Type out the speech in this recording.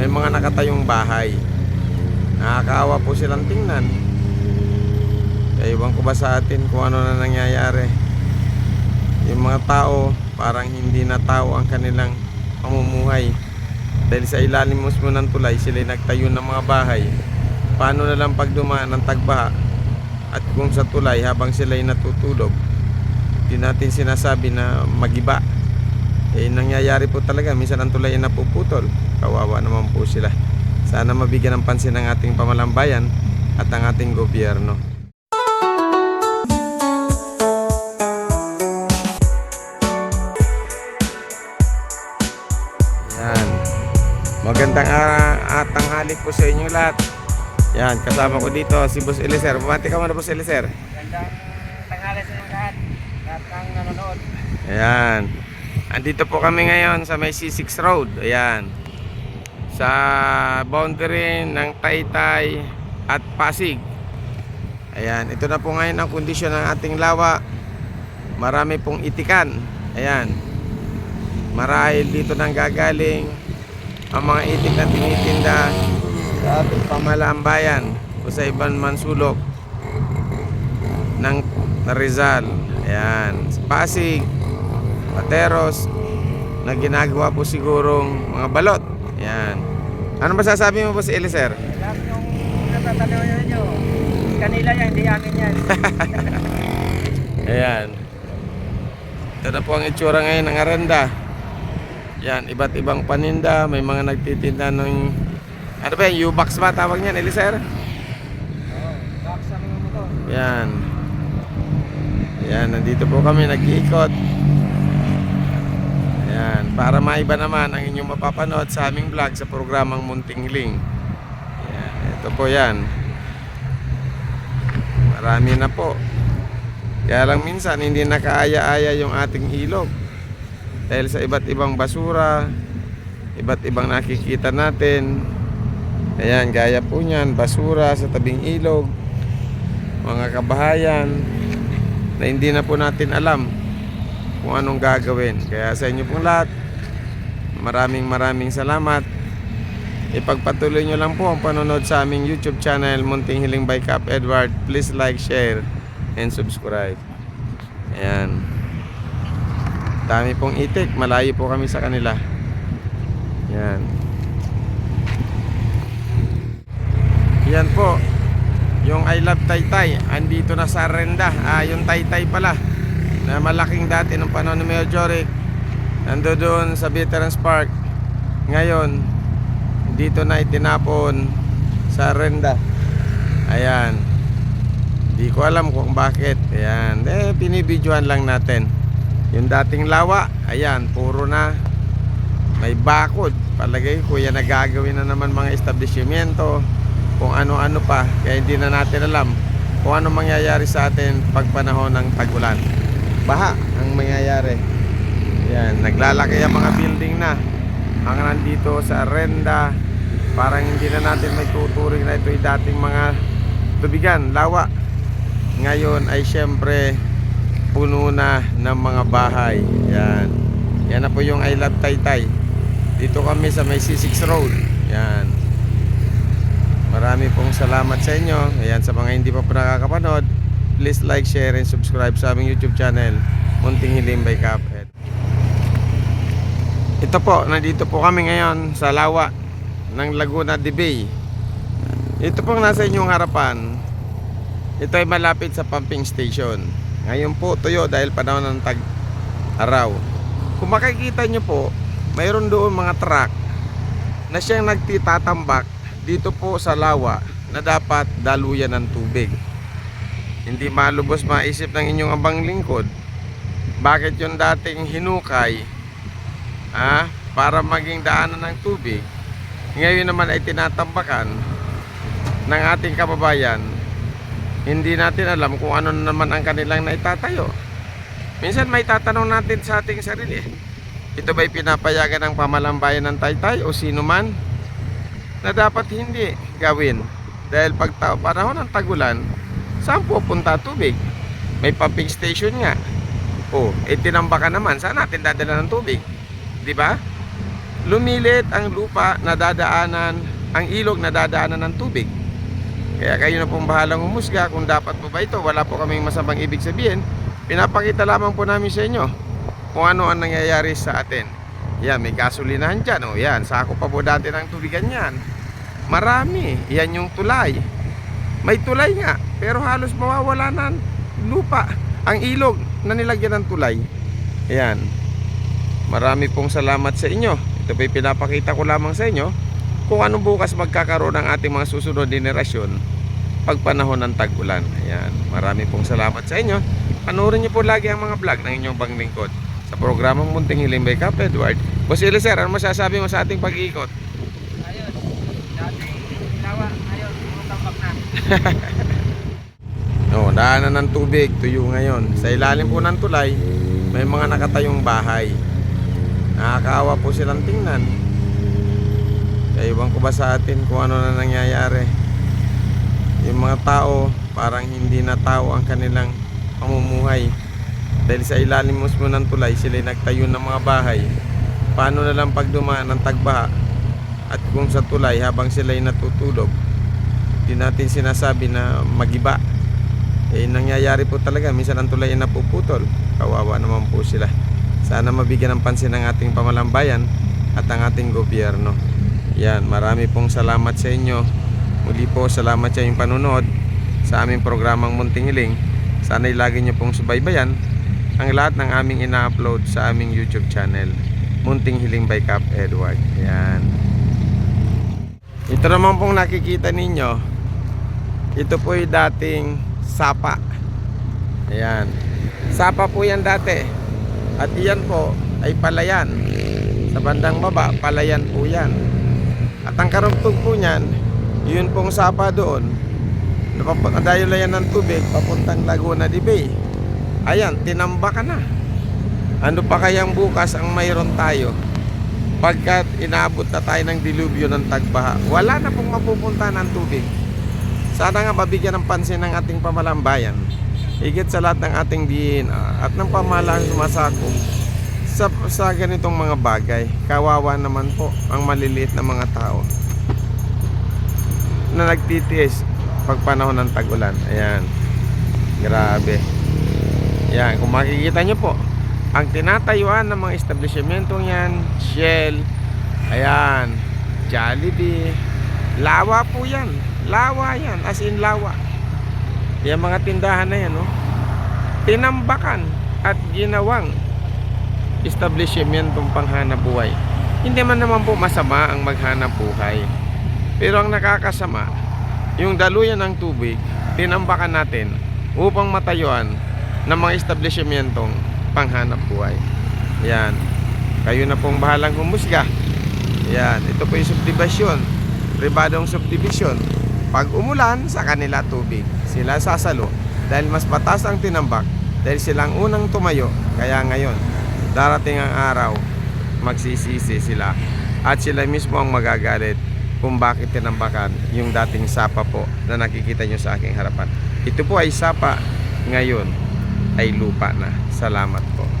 may mga nakatayong bahay. Nakakaawa po silang tingnan. Kaya iwan ko ba sa atin kung ano na nangyayari. Yung mga tao, parang hindi na tao ang kanilang pamumuhay. Dahil sa ilalim mismo ng tulay, sila nagtayo ng mga bahay. Paano na lang pag dumaan ng tagbaha at kung sa tulay habang sila natutulog, di natin sinasabi na magiba. Eh, nangyayari po talaga, minsan ang tulay ay napuputol. Kawawa naman po sila. Sana mabigyan ng pansin ng ating pamalambayan at ang ating gobyerno. Yan. Magandang uh, tanghali po sa inyo lahat. Yan, kasama ko dito si Boss Eliser. Bumati ka muna Boss Eliser. Gandang tanghali sa inyong lahat. Lahat ng nanonood. Ayan. Andito po kami ngayon sa may C6 Road. Ayan. Sa boundary ng Taytay at Pasig. Ayan. Ito na po ngayon ang kondisyon ng ating lawa. Marami pong itikan. Ayan. Marahil dito nang gagaling ang mga itik na tinitinda sa ating pamalambayan o sa ibang mansulok ng Rizal. Ayan. Pasig, Pateros na ginagawa po sigurong mga balot. Yan. Ano masasabi mo po si Eliser? Lahat yung natatanaw nyo. Kanila yan, hindi amin yan. Ayan. Ito na po ang itsura ngayon ng aranda. Yan, iba't ibang paninda. May mga nagtitinda ng... Ano ba yan? U-box ba tawag niyan, Eliser? Oo, box mga motor. Yan. Yan, nandito po kami nag-iikot. Yan, para maiba naman ang inyong mapapanood sa aming vlog sa programang Munting Hiling. Yan, ito po yan. Marami na po. Kaya lang minsan hindi nakaaya-aya yung ating ilog. Dahil sa iba't ibang basura, iba't ibang nakikita natin. Ayan, gaya po niyan, basura sa tabing ilog, mga kabahayan, na hindi na po natin alam kung anong gagawin. Kaya sa inyo pong lahat, maraming maraming salamat. Ipagpatuloy nyo lang po ang panonood sa aming YouTube channel, Munting Hiling by Cap Edward. Please like, share, and subscribe. Ayan. Dami pong itik. Malayo po kami sa kanila. Yan. Yan po. Yung I Love Taytay. Andito na sa Renda. Ah, yung Taytay pala. Na malaking dati ng panahon ni Mayor Joric. Nando doon sa Veterans Park. Ngayon, dito na itinapon sa Renda. Ayan. Di ko alam kung bakit. Ayan. Eh, pinibidyohan lang natin. Yung dating lawa, ayan, puro na may bakod. Palagay ko yan nagagawin na naman mga establishmento, kung ano-ano pa. Kaya hindi na natin alam kung ano mangyayari sa atin pag panahon ng tag-ulan. Baha ang mangyayari. Yan, naglalaki ang mga building na. Ang nandito sa renda, parang hindi na natin may tuturing na ito'y dating mga tubigan, lawa. Ngayon ay syempre puno na ng mga bahay. Yan. Yan na po yung I Love Taytay. Dito kami sa may C6 Road. Yan. Marami pong salamat sa inyo. Ayan, sa mga hindi pa po nakakapanood, please like, share, and subscribe sa aming YouTube channel, Munting Hilim by Capet. Ito po, nandito po kami ngayon sa lawa ng Laguna de Bay. Ito pong nasa inyong harapan, ito ay malapit sa pumping station. Ngayon po tuyo dahil panahon ng tag araw. Kung makikita nyo po, mayroon doon mga truck na siyang nagtitatambak dito po sa lawa na dapat daluyan ng tubig. Hindi malubos maisip ng inyong abang lingkod. Bakit yung dating hinukay ah, para maging daanan ng tubig, ngayon naman ay tinatambakan ng ating kababayan hindi natin alam kung ano na naman ang kanilang naitatayo. Minsan may tatanong natin sa ating sarili, ito ba'y pinapayagan ng pamalambayan ng taytay o sino man na dapat hindi gawin? Dahil pag panahon ng tagulan, saan pupunta tubig? May pumping station nga. O, eh tinambakan naman, saan natin dadala ng tubig? Di ba? lumilit ang lupa na dadaanan, ang ilog na dadaanan ng tubig. Kaya kayo na pong bahalang humusga kung dapat po ba ito. Wala po kaming masamang ibig sabihin. Pinapakita lamang po namin sa inyo kung ano ang nangyayari sa atin. Yan, may gasolinahan dyan. O yan, sako pa po dati ng tubigan yan. Marami. Yan yung tulay. May tulay nga, pero halos mawawala na lupa. Ang ilog na nilagyan ng tulay. Ayan. Marami pong salamat sa inyo. Ito po'y pinapakita ko lamang sa inyo kung ano bukas magkakaroon ng ating mga susunod generasyon pag panahon ng tag-ulan. Ayan. Marami pong salamat sa inyo. Panoorin niyo po lagi ang mga vlog ng inyong banglingkod sa programang Munting Hiling by Cap Edward. Boss Eliser, ano masasabi mo sa ating pag-iikot? Ayun. Dati ilawa. Ayun. Pumutambak na. No, daanan ng tubig, tuyo ngayon. Sa ilalim po ng tulay, may mga nakatayong bahay. Nakakaawa po silang tingnan. Kaya iwan ko ba sa atin kung ano na nangyayari. Yung mga tao, parang hindi na tao ang kanilang pamumuhay. Dahil sa ilalim mismo ng tulay, sila nagtayo ng mga bahay. Paano na lang pag dumaan ng tagbaha? At kung sa tulay, habang sila'y natutulog, di natin sinasabi na magiba. Eh nangyayari po talaga. Minsan ang tulay ay napuputol. Kawawa naman po sila. Sana mabigyan ng pansin ng ating pamalambayan at ang ating gobyerno. Yan marami pong salamat sa inyo. Muli po salamat sa inyong panunood sa aming programang Munting Hiling sana'y lagi nyo pong subaybayan ang lahat ng aming ina-upload sa aming YouTube channel. Munting Hiling by Cap Edward. Yan ito naman pong nakikita ninyo ito po ay dating sapa. Ayan. Sapa po yan dati. At iyan po ay palayan. Sa bandang baba, palayan po yan. At ang karugtog po niyan, yun pong sapa doon. Dahil yan ng tubig, papuntang Laguna de Bay. Ayan, tinambakan na. Ano pa kayang bukas ang mayroon tayo? Pagkat inaabot na tayo ng dilubyo ng tagbaha, wala na pong mapupunta ng tubig. Sana nga mabigyan ng pansin ng ating pamalambayan. Higit sa lahat ng ating diin at ng pamahalaan sumasakop sa, sa ganitong mga bagay. Kawawa naman po ang maliliit na mga tao na nagtitiis pag panahon ng tag-ulan. Ayan. Grabe. Ayan, kung makikita nyo po, ang tinatayuan ng mga establishmentong yan, Shell, ayan, Jollibee, lawa po yan. Lawa yan, as in lawa. Yung mga tindahan na yan, no? Tinambakan at ginawang establishmentong panghanap buhay. Hindi man naman po masama ang maghanap buhay. Pero ang nakakasama, yung daluyan ng tubig, tinambakan natin upang matayuan ng mga establishmentong panghanap buhay. Yan. Kayo na pong bahalang humusga. Yan. Ito po yung subdivision. Pribadong subdivision. Pag umulan, sa kanila tubig. Sila sasalo dahil mas patas ang tinambak dahil silang unang tumayo. Kaya ngayon, darating ang araw, magsisisi sila. At sila mismo ang magagalit kung bakit tinambakan yung dating sapa po na nakikita nyo sa aking harapan. Ito po ay sapa, ngayon ay lupa na. Salamat po.